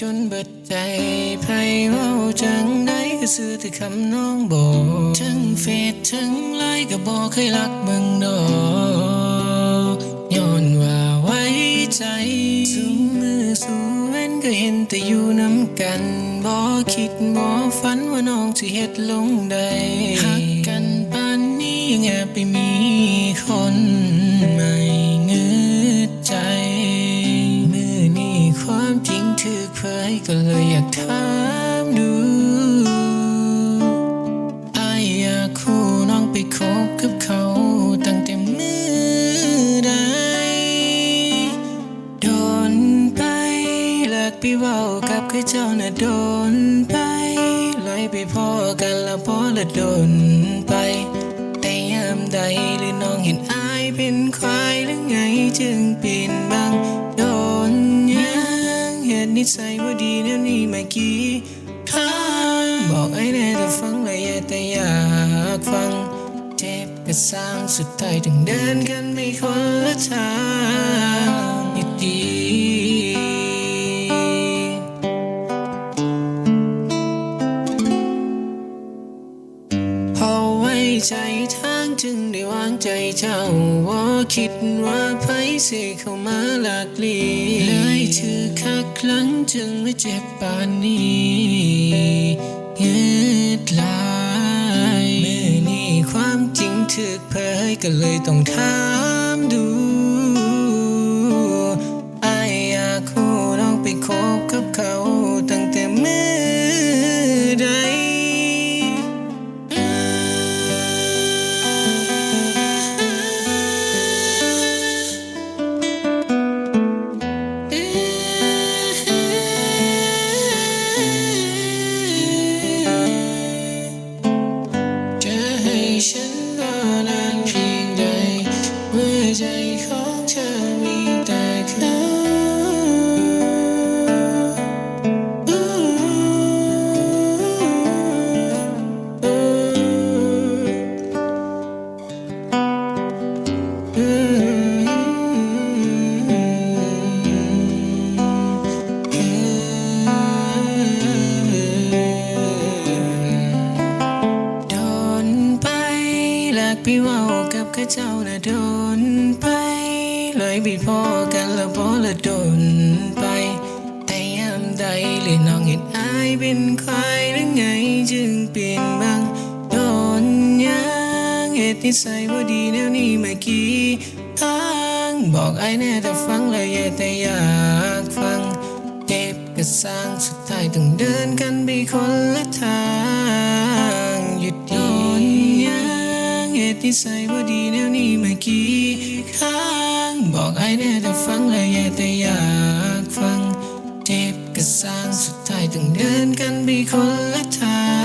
จนเบิดใจไพเว้าจังไดก็ซื้อแต่คำน้องบอกทั้งเฟซทั้งไลน์ก็บอกเคยรักเบิ่งดอกย้อนว่าไว้ใจสู้มือสู้เว้นก็เห็นแต่อยู่น้ำกันบ่คิดบ่ฝันว่าน้องสิเฮ็ดลงได้หักกันปานนี้ยังแอบไปมีคน ยก็เลยอยากถามดูอายอยากคู่น้องไปคบกับเขาตั้งแต่มือใดโดนไปเลิกไปเว้ากับคือเจ้าน่ะโดนไปเลยไปพอกันแล้วพอละโดนไป แต่ยามใดหรือน้องเห็นอายเป็นควายหรือไงจึงเปลี่ยนบัง ใจว่าดีแล้วนี่ไม่กี่ครั้งบอกไอ้แน่แต่ฟังเลยแต่อยากฟัง เจ็บก็สร้างสุดท้ายถึงเดินกันไม่คนละทางอยู่ดี ได้วางใจเจ้าว่าคิดว่าไผเสเข้ามาหลากลีเลยถือคักครั้งจึงไม่เจ็บปานนี้เงืดลายมือนี่ความจริงถึกเผยก็เลยต้องถามดูากไปเว้ากับข้าเจ้าน่ะโดนไป เลยไปพอกันแล้วพอละโดนไป แต่ยามใดเลยน้องเห็นอายเป็นใครหรือไงจึงเปลี่ยนบางโดนยังเหตุนิสัยว่าดีแนวนี้ไม่กี่ทางบอกไอ้แน่แต่ฟังเลยแต่อยากฟังเจ็บก็สร้างสุดท้ายต้องเดินกันไปคนละทางหยุดโดที่ใส่ว่าดีแนวนี้เมื่อกี้ครั้งบอกไอ้แน่แต่ฟังแลยแต่อยากฟังเจ็บก็สร้างสุดท้ายต้องเดินกันไปคนละทาง